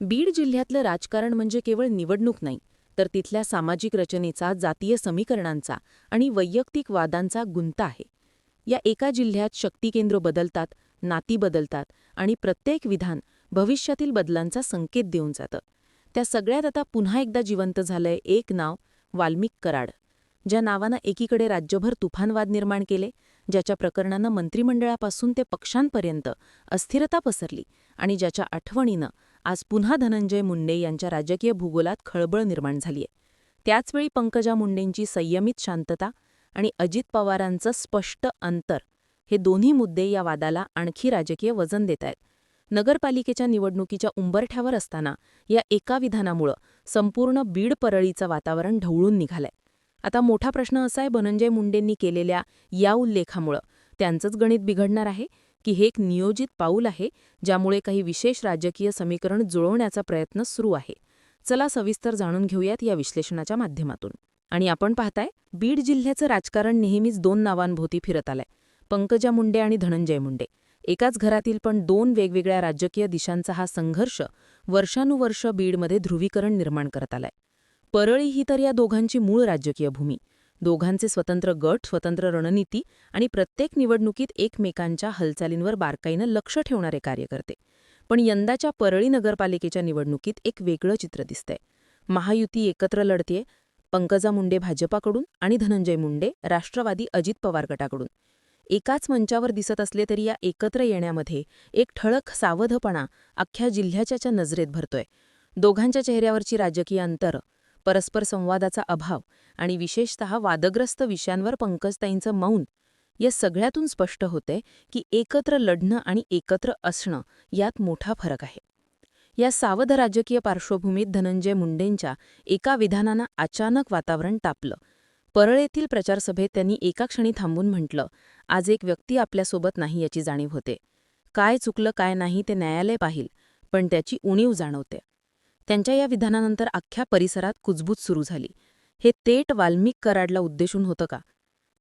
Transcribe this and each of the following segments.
बीड जिल्ह्यातलं राजकारण म्हणजे केवळ निवडणूक नाही तर तिथल्या सामाजिक रचनेचा जातीय समीकरणांचा आणि वैयक्तिक वादांचा गुंता आहे. या एका जिल्ह्यात शक्तीकेंद्र बदलतात नाती बदलतात आणि प्रत्येक विधान भविष्यातील बदलांचा संकेत देऊन जातं. त्या सगळ्यात आता पुन्हा एकदा जिवंत झालंय एक नाव वाल्मिक कराड. ज्या नावानं एकीकडे राज्यभर तुफानवाद निर्माण केले ज्याच्या प्रकरणानं मंत्रिमंडळापासून ते पक्षांपर्यंत अस्थिरता पसरली आणि ज्याच्या आठवणीनं आज पुन्हा धनंजय मुंडे यांच्या राजकीय भूगोलात खळबळ निर्माण झालीय. त्याचवेळी पंकजा मुंडेंची संयमित शांतता आणि अजित पवारांचं स्पष्ट अंतर हे दोन्ही मुद्दे या वादाला आणखी राजकीय वजन देत आहेत नगरपालिकेच्या निवडणुकीच्या उंबरठ्यावर असताना या एका विधानामुळं संपूर्ण बीड परळीचं वातावरण ढवळून निघालंय. आता मोठा प्रश्न असा आहे धनंजय मुंडेंनी केलेल्या या उल्लेखामुळं. त्यांचंच गणित बिघडणार आहे की हे एक नियोजित पाऊल आहे ज्यामुळे काही विशेष राजकीय समीकरण जुळवण्याचा प्रयत्न सुरू आहे. चला सविस्तर जाणून घेऊयात या विश्लेषणाच्या माध्यमातून. आणि आपण पाहताय बीड जिल्ह्याचं राजकारण नेहमीच दोन नावांभोवती फिरत आलंय. पंकजा मुंडे आणि धनंजय मुंडे. एकाच घरातील पण दोन वेगवेगळ्या राजकीय दिशांचा हा संघर्ष वर्षानुवर्ष बीडमध्ये ध्रुवीकरण निर्माण करत आलाय. परळी ही तर या दोघांची मूळ राजकीय भूमी. दोघांचे स्वतंत्र गट स्वतंत्र रणनीती आणि प्रत्येक निवडणुकीत एकमेकांच्या हालचालींवर बारकाईनं लक्ष ठेवणारे कार्य करते पण यंदाच्या परळी नगरपालिकेच्या निवडणुकीत एक वेगळं चित्र दिसतंय. महायुती एकत्र लढतेय पंकजा मुंडे भाजपाकडून आणि धनंजय मुंडे राष्ट्रवादी अजित पवार गटाकडून. एकाच मंचावर दिसत असले तरी या एकत्र येण्यामध्ये एक ठळक सावधपणा अख्ख्या जिल्ह्याच्या नजरेत भरतोय. दोघांच्या चेहऱ्यावरची राजकीय अंतर परस्पर संवादाचा अभाव आणि विशेषतः वादग्रस्त विषयांवर पंकजताईंचं मौन या सगळ्यातून स्पष्ट होते की एकत्र लढणं आणि एकत्र असणं यात मोठा फरक आहे. या सावध राजकीय पार्श्वभूमीत धनंजय मुंडेंच्या एका विधानानं अचानक वातावरण तापलं. परळ येथील प्रचारसभेत त्यांनी एका क्षणी थांबून म्हटलं आज एक व्यक्ती आपल्यासोबत नाही याची जाणीव होते. काय चुकलं काय नाही ते न्यायालय पाहिल पण त्याची उणीव जाणवते. त्यांच्या या विधानानंतर अख्ख्या परिसरात कुजबूज सुरू झाली. हे तेट वाल्मिक कराडला उद्देशून होतं का?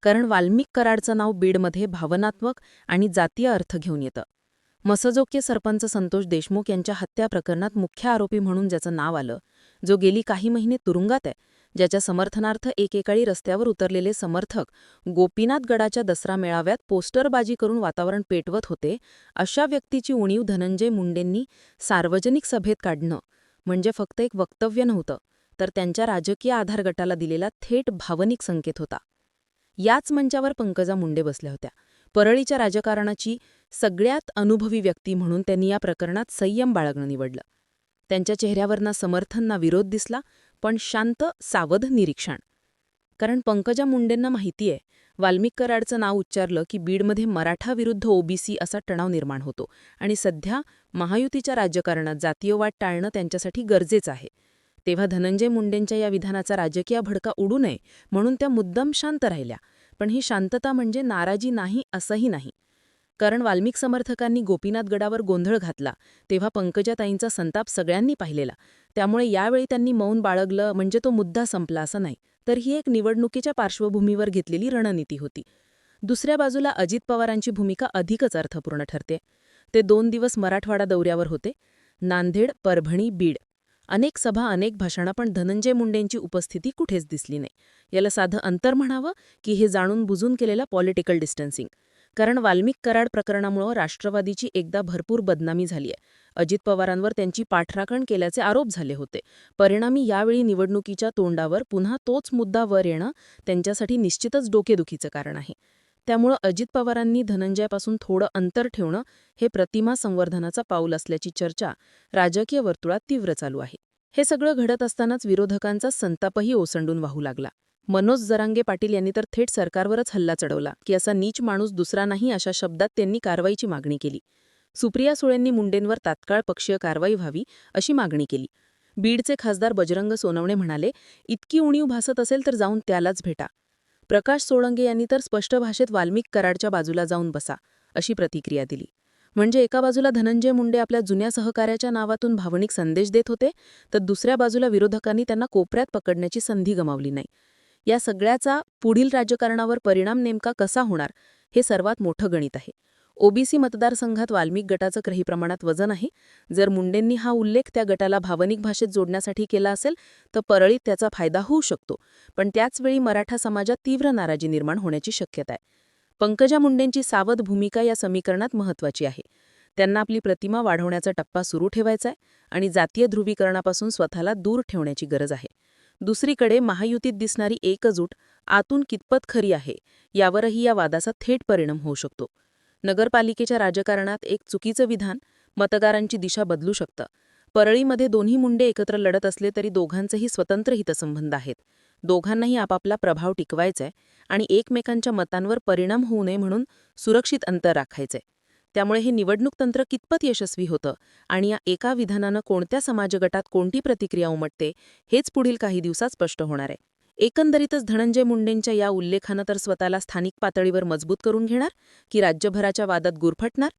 कारण वाल्मिक कराडचं नाव बीडमध्ये भावनात्मक आणि जातीय अर्थ घेऊन येतं. मसजोक्य सरपंच संतोष देशमुख यांच्या हत्या प्रकरणात मुख्य आरोपी म्हणून ज्याचं नाव आलं जो गेली काही महिने तुरुंगात आहे ज्याच्या समर्थनार्थ एकेकाळी रस्त्यावर उतरलेले समर्थक गोपीनाथ गडाच्या दसरा मेळाव्यात पोस्टरबाजी करून वातावरण पेटवत होते अशा व्यक्तीची उणीव धनंजय मुंडेंनी सार्वजनिक सभेत काढणं म्हणजे फक्त एक वक्तव्य नव्हतं तर त्यांच्या राजकीय आधार गटाला दिलेला थेट भावनिक संकेत होता. याच मंचावर पंकजा मुंडे बसल्या होत्या. परळीच्या राजकारणाची सगळ्यात अनुभवी व्यक्ती म्हणून त्यांनी या प्रकरणात संयम बाळगणं निवडलं. त्यांच्या चेहऱ्यावर ना समर्थन ना विरोध दिसला पण शांत सावध निरीक्षण. कारण पंकजा मुंडेंना माहितीये वाल्मिक कराडचं नाव उच्चारलं की बीडमध्ये मराठा विरुद्ध ओबीसी असा तणाव निर्माण होतो आणि सध्या महायुतीच्या राजकारणात जातीयवाद टाळणं त्यांच्यासाठी गरजेचं आहे. तेव्हा धनंजय मुंडेंच्या या विधानाचा राजकीय भडका उडू नये म्हणून त्या मुद्दाम शांत राहिल्या. पण ही शांतता म्हणजे नाराजी नाही असंही नाही. कारण वाल्मिक समर्थकांनी गोपीनाथ गडावर गोंधळ घातला तेव्हा पंकजाताईंचा संताप सगळ्यांनी पाहिलेला. त्यामुळे यावेळी त्यांनी मौन बाळगलं म्हणजे तो मुद्दा संपला असं नाही. तर ही एक निवडणुकीच्या पार्श्वभूमीवर घेतलेली रणनीती होती. दुसऱ्या बाजूला अजित पवारांची भूमिका अधिकच अर्थपूर्ण ठरते. ते दोन दिवस मराठवाडा दौऱ्यावर होते. नांदेड परभणी बीड. अनेक सभा अनेक भाषणं पण धनंजय मुंडेंची उपस्थिती कुठेच दिसली नाही. याला साधं अंतर म्हणावं की हे जाणून बुजून केलेला पॉलिटिकल डिस्टन्सिंग कारण वाल्मिक कराड प्रकरणामुळं राष्ट्रवादीची एकदा भरपूर बदनामी झाली आहे अजित पवारांवर त्यांची पाठराखण केल्याचे आरोप झाले होते. परिणामी यावेळी निवडणुकीच्या तोंडावर पुन्हा तोच मुद्दा वर येणं त्यांच्यासाठी निश्चितच डोकेदुखीचं कारण आहे. त्यामुळं अजित पवारांनी धनंजयापासून थोडं अंतर ठेवणं हे प्रतिमा संवर्धनाचा पाऊल असल्याची चर्चा राजकीय वर्तुळात तीव्र चालू आहे. हे सगळं घडत असतानाच विरोधकांचा संतापही ओसंडून वाहू लागला. मनोज जरांगे पाटील यांनी तर थेट सरकारवरच हल्ला चढवला की असा नीच माणूस दुसरा नाही अशा शब्दात त्यांनी कारवाईची मागणी केली. सुप्रिया सुळेंनी मुंडेंवर तात्काळ पक्षीय कारवाई व्हावी अशी मागणी केली. बीडचे खासदार बजरंग सोनवणे म्हणाले इतकी उणीव भासत असेल तर जाऊन त्यालाच भेटा. प्रकाश सोळंगे यांनी तर स्पष्ट भाषेत वाल्मिक कराडच्या बाजूला जाऊन बसा अशी प्रतिक्रिया दिली. म्हणजे एका बाजूला धनंजय मुंडे आपल्या जुन्या सहकार्याच्या नावातून भावनिक संदेश देत होते तर दुसऱ्या बाजूला विरोधकांनी त्यांना कोपऱ्यात पकडण्याची संधी गमावली नाही. या सगळ्याचा पुढील राजकारणावर परिणाम नेमका कसा होणार हे सर्वात मोठं गणित आहे. ओबीसी मतदारसंघात वाल्मिक गटाचं काही प्रमाणात वजन आहे. जर मुंडेंनी हा उल्लेख त्या गटाला भावनिक भाषेत जोडण्यासाठी केला असेल तर परळीत त्याचा फायदा होऊ शकतो. पण त्याचवेळी मराठा समाजात तीव्र नाराजी निर्माण होण्याची शक्यता आहे. पंकजा मुंडेंची सावध भूमिका या समीकरणात महत्वाची आहे. त्यांना आपली प्रतिमा वाढवण्याचा टप्पा सुरू ठेवायचा आहे आणि जातीय ध्रुवीकरणापासून स्वतःला दूर ठेवण्याची गरज आहे. दुसरीकडे महायुतीत दिसणारी एकजूट आतून कितपत खरी आहे यावरही या वादाचा थेट परिणाम होऊ शकतो. नगरपालिकेच्या राजकारणात एक चुकीचं विधान मतदारांची दिशा बदलू शकतं. परळीमध्ये दोन्ही मुंडे एकत्र लढत असले तरी दोघांचेही स्वतंत्र हितसंबंध आहेत. दोघांनाही आपापला प्रभाव टिकवायचाय आणि एकमेकांच्या मतांवर परिणाम होऊ नये म्हणून सुरक्षित अंतर राखायचंय. त्यामुळे हे निवडणूक तंत्र कितपत यशस्वी होतं आणि या एका विधानानं कोणत्या समाजगटात कोणती प्रतिक्रिया उमटते हेच पुढील काही दिवसात स्पष्ट होणार आहे एकंदरीतच धनंजय मुंडेंच्या या उल्लेखानं तर स्वतःला स्थानिक पातळीवर मजबूत करून घेणार की राज्यभराच्या वादात गुरफटणार?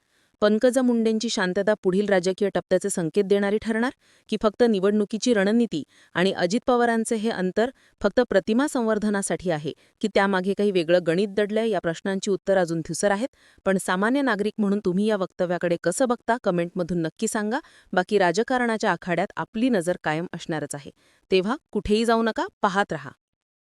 पंकजा मुंडेंची शांतता पुढील राजकीय टप्प्याचे संकेत देणारी ठरणार की फक्त निवडणुकीची रणनीती आणि अजित पवारांचे हे अंतर फक्त प्रतिमा संवर्धनासाठी आहे की त्यामागे काही वेगळं गणित दडलंय या प्रश्नांची उत्तर अजून थिसर आहेत? पण सामान्य नागरिक म्हणून तुम्ही या वक्तव्याकडे कसं बघता कमेंटमधून नक्की सांगा. बाकी राजकारणाच्या आखाड्यात आपली नजर कायम असणारच आहे. तेव्हा कुठेही जाऊ नका पाहत रहा.